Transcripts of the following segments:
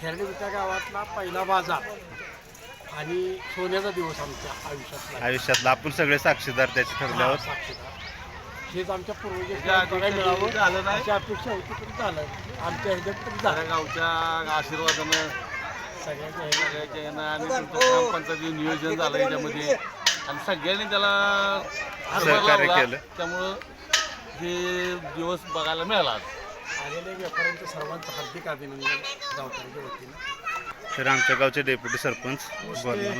खेरडी विटा गावातला पहिला बाजार आणि सोन्याचा दिवस आमच्या आयुष्यातला आयुष्यातला आपण सगळे साक्षीदार त्याचे ठरल्यावर हा, साक्षीदार. हेच आमच्या पूर्वजांना मिळावं झालं नाही. अशी अपेक्षा होती पण झालं आमच्या ह्याच्यात पण साऱ्या झालं गावच्या आशीर्वादानं सगळ्यांच्या ह्याच्यात सगळ्याच्या यानं आणि तुमचं नियोजन झालं याच्यामध्ये आणि सगळ्यांनी त्याला हातभार सहकार्य लावला. केलं. त्यामुळं हे दिवस बघायला मिळाला आज. आलेल्या व्यापाऱ्यांचं सर्वांचं हार्दिक अभिनंदन गावकऱ्यांच्या वतीनं. तर आमच्या गावचे डेप्युटी सरपंच बोलणार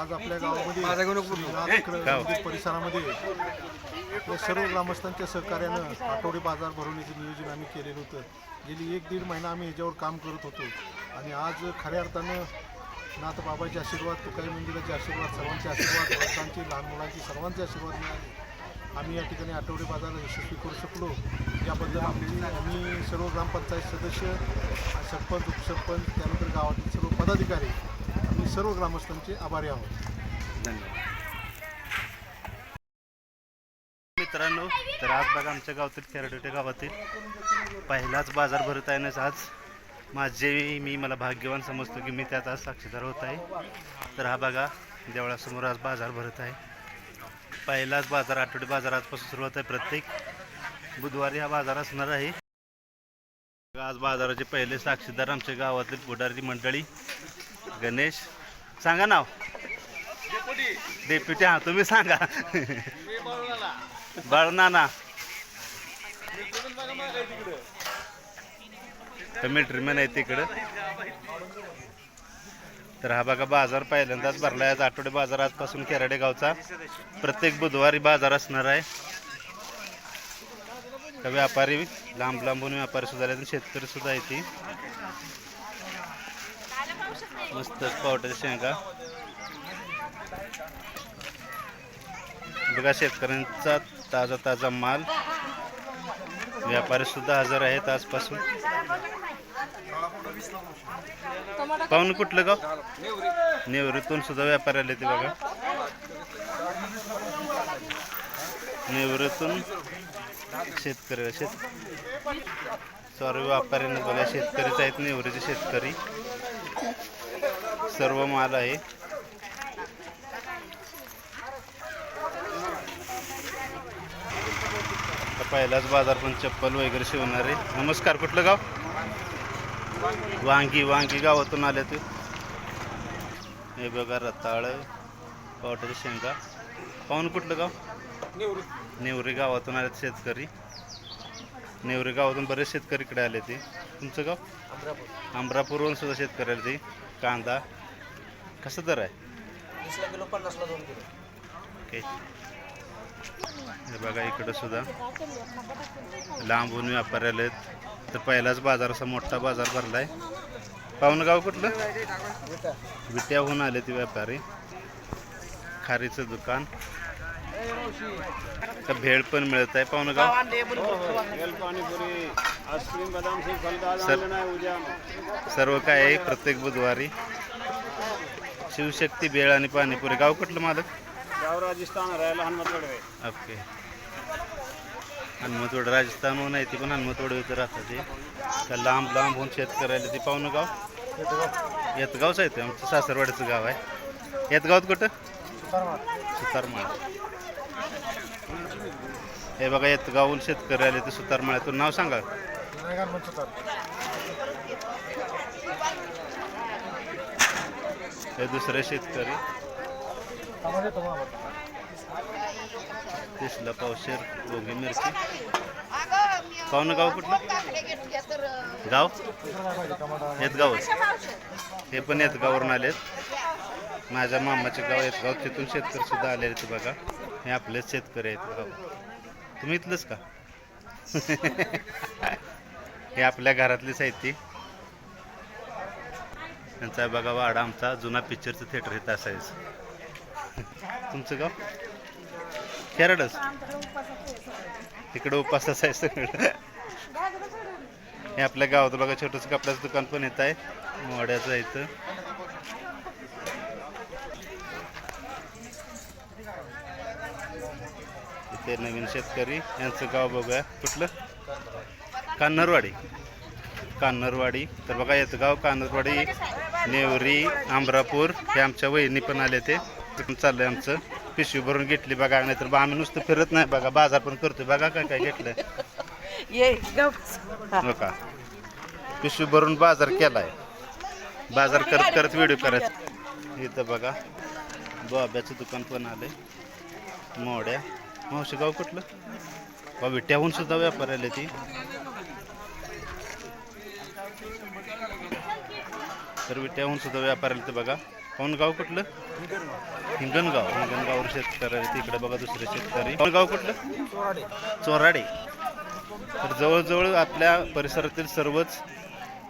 आज आपल्या गावामध्ये परिसरामध्ये या सर्व ग्रामस्थांच्या सहकार्यानं आठवडे बाजार भरवण्याचं नियोजन आम्ही केलेलं होतं. गेली एक दीड महिना आम्ही ह्याच्यावर काम करत होतो. आणि आज खऱ्या अर्थानं नाथ बाबाचे आशीर्वाद तुकाई मंदिराचे आशीर्वाद सर्वांचे आशीर्वाद वडिलांचे लहान मुलांचे सर्वांचे आशीर्वाद मिळाले. आम्ही या ठिकाणी आठवडे बाजार यशस्वी करू शकलो. याबद्दल आमची आम्ही सर्व ग्रामपंचायत सदस्य सरपंच उपसरपंच त्यानंतर गावातील सर्व पदाधिकारी आम्ही सर्व ग्रामस्थांचे आभारी आहोत. धन्यवाद मित्रांनो तर आज बघा आमच्या गावातील खेरडोटे गावातील पहिलाच बाजार भरत आहे ना आज माझे मी मला भाग्यवान समजतो की मी त्यात आज साक्षीदार होत आहे. तर हा बघा देवळासमोर आज बाजार भरत आहे. पहिलाच बाजार आठवडी बाजार आजपासून सुरुवात आहे प्रत्येक. बुधवारी हा बाजार असणार आहे. आज बाजाराचे पहिले साक्षीदार आमच्या गावातील पुढारी मंडळी गणेश. सांगा नाव. डेप्युटी. हा तुम्ही सांगा. बाळनाना. मिलिटरीमॅन आहे तिकडं. तर हा बघा बाजार पहिल्यांदाच भरला. आहे आज आठवडे बाजार आजपासून केराडे गावचा प्रत्येक बुधवारी बाजार असणार आहे. व्यापारी लांब लांबून व्यापारी सुद्धा आले शेतकरी सुद्धा येते मस्त पावट्याच्या शेंगा. बघा शेतकऱ्यांचा ताजा ताजा माल. व्यापारी सुद्धा हजर आहेत आजपासून. पाहून कुठलं गाव? नेवरीतून सुद्धा व्यापारी आले ते बघा. नेवरीतून शेतकरी शेत सॉरी व्यापारी बघा शेतकरीच आहेत नेवरीचे शेतकरी. सर्व माल आहे. आता पहिलाच बाजार पण चप्पल वगैरे शिवणारे. नमस्कार कुठलं गाव? वांगी वांगी गावातून आले ते. हे बघा रताळ पावट्याच्या शेंगा. पाहून कुठलं गाव? नेवरी. गावातून आले शेतकरी. नेवरी गावातून बरेच शेतकरी इकडे आले ते. तुमचं गाव? अमरापूरवरून सुद्धा शेतकरी आले ते. कांदा. कसं दर आहे? ओके. हे बघा इकडं सुद्धा. लांबून व्यापारी आलेत. तर पहिलाच बाजार असा मोठा बाजार भरलाय. पाहुणं गाव कुठलं? विट्याहून आले ते व्यापारी. खारीचं दुकान. का भेळ पण मिळत आहे पाहुणं गाव पाणीपुरी आईस्क्रीम बदाम शेक फलदा सर सर्व काय आहे? प्रत्येक बुधवारी. शिवशक्ती भेळ आणि पाणीपुरी. गाव कुठलं मालक? गाव राजस्थान ओके. हनुमतवड राजस्थानहून आहे ते पण हनुमतवड इथं राहतात ते. का लांब लांब होऊन शेतकऱ्याला ते पाहुणं गाव. येतगावच आहे ते आमचं सासरवाड्याचं गाव आहे. येतगावात कुठं? सुतारमाळ. हे बघा येतगावहून शेतकरी आले ते सुतारमाळ्यातून. नाव सांगा. हे दुसरे शेतकरी. तीसला पावशेर गोगी मिरची. पाहुणं गाव कुठलं? गाव? येतगावच हे पण येतगाववरून आलेत. माझ्या मामाचे गाव येतगाव. तिथून शेतकरी सुद्धा आले ते बघा. हे आपलेच शेतकरी आहेत गाव तुम्ही इथलंच का? हे आपल्या घरातलीच आहेत ती त्यांचा बघा वाडा आमचा. जुना पिक्चरचं थिएटर इथं असायचं. तुमचं गाव? खेराडच. तिकडं उपास आहे सगळं. हे आपल्या गावात बघा छोटंसं कपड्याचं दुकान पण येत आहे. मोड्याचं आहे इथं. इथे नवीन शेतकरी यांचं गाव बघूया. कुठलं? कान्नरवाडी. कान्नरवाडी. तर बघा येतगाव कान्नरवाडी नेवरी आंबरापूर हे आमच्या वहिनी पण आले ते. तिकडून चाललंय आमचं. पिशवी भरून घेतली बघा नाही तर आम्ही नुसतं फिरत नाही बघा बाजार पण करतोय. बघा काय काय घेतलंय. ये गप हो. का? पिशवी भरून बाजार केलाय. बाजार करत करत व्हिडिओ करायचा. इथं बघा बोब्याचं दुकान पण आलंय. मोड्या. मावशी गाव कुठलं? बा विट्याहून सुद्धा व्यापार आले ती. तर विट्याहून सुद्धा व्यापार आले ते बघा. कोण गाव कुठलं? हिंगणगाव. हिंगणगावर शेतकरी तिकडे बघा दुसरे शेतकरी. कोण गाव कुठलं? चोराडे. तर जवळजवळ आपल्या परिसरातील सर्वच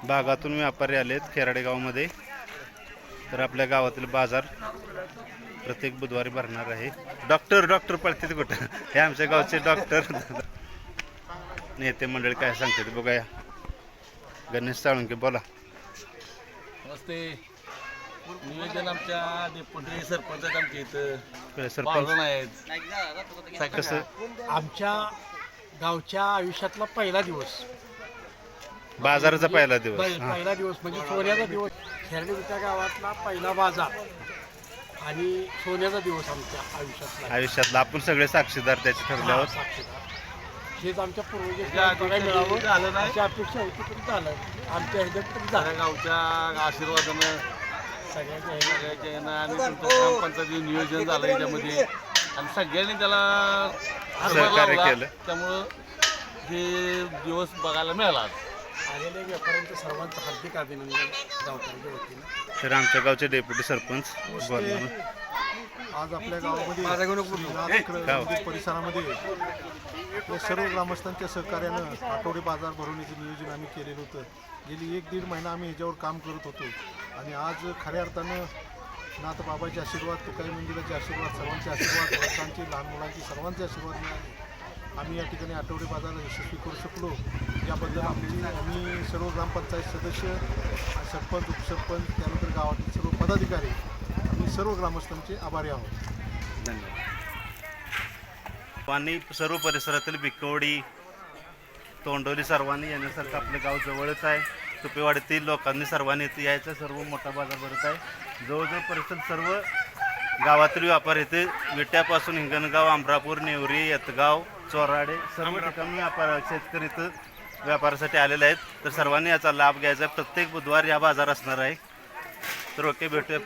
भागातून व्यापारी आलेत खेराडे गावामध्ये तर आपल्या गावातील बाजार प्रत्येक बुधवारी भरणार आहे. डॉक्टर डॉक्टर पळते ते कुठं? हे आमच्या गावचे डॉक्टर. नेते मंडळी काय सांगते ते बघा या गणेश साळुंके बोला. नमस्ते. नियोजन आमच्या डेप्युटी सरपंच आहेत आमच्या इथं. काय सरपंच? पाहुणे आहेत. कसं? आमच्या गावच्या आयुष्यातला पहिला दिवस. बाजाराचा पहिला दिवस. पहि- हा. पहिला दिवस म्हणजे सोन्याचा दिवस. खेरडी विटा गावातला पहिला बाजार. आणि सोन्याचा दिवस आमच्या आयुष्यातला. आयुष्यातला. आपण सगळे साक्षीदार त्याचे ठरल्यावर हा, साक्षीदार. हेच आमच्या पूर्वजांना दिवशी मिळावं झालं नाही. अशी अपेक्षा होती पण झालं. आमच्या ह्याच्यात पण झालं. गावच्या आशीर्वादानं सगळ्यांच्या ह्याच्यात सगळ्याच्या यानं आणि तुमचं ग्रामपंचायती नियोजन झालं याच्यामध्ये. आणि सगळ्यांनी त्याला हातभार सहकार्य लावला. केलं. त्यामुळं हे दिवस बघायला मिळाला आज. आलेल्या व्यापाऱ्यांचं सर्वांचं हार्दिक अभिनंदन गावकऱ्याच्या वतीनं. तर आमच्या गावचे डेप्युटी सरपंच आज आपल्या गावामध्ये गाव. मंदिर परिसरामध्ये सर्व ग्रामस्थांच्या सहकार्यानं आठवडे बाजार भरवण्याचं नियोजन आम्ही केलेलं होतं. गेली एक दीड महिना आम्ही ह्याच्यावर काम करत होतो. आणि आज खऱ्या अर्थानं नाथबाबाचे आशीर्वाद तुकाई मंदिराचे आशीर्वाद सर्वांचे आशीर्वाद वृत्तांचे लहान मुलांचे सर्वांचे आशीर्वाद मिळाले. आम्ही या ठिकाणी आठवडे बाजार यशस्वी करू शकलो. याबद्दल आमची आम्ही सर्व ग्रामपंचायत सदस्य सरपंच उपसरपंच त्यानंतर गावातील सर्व पदाधिकारी आम्ही सर्व ग्रामस्थांचे आभारी आहोत. धन्यवाद. पाणी सर्व परिसरातील बिकवडी तोंडोली सर्वांनी येण्यासारखं आपलं गाव जवळच आहे. तुपेवाडीतील लोकांनी सर्वांनी इथे यायचं सर्व मोठा बाजार भरत आहे. जवळजवळ परिसर सर्व गावातील व्यापार इथे विट्यापासून हिंगणगाव अमरापूर नेवरी यतगाव चोराडे सर्व ठिकाणी व्यापार शेतकरी इथं व्यापारासाठी आलेले आहेत. तर सर्वांनी याचा लाभ घ्यायचा. प्रत्येक बुधवार या बाजार असणार आहे. तर ओके भेटूया.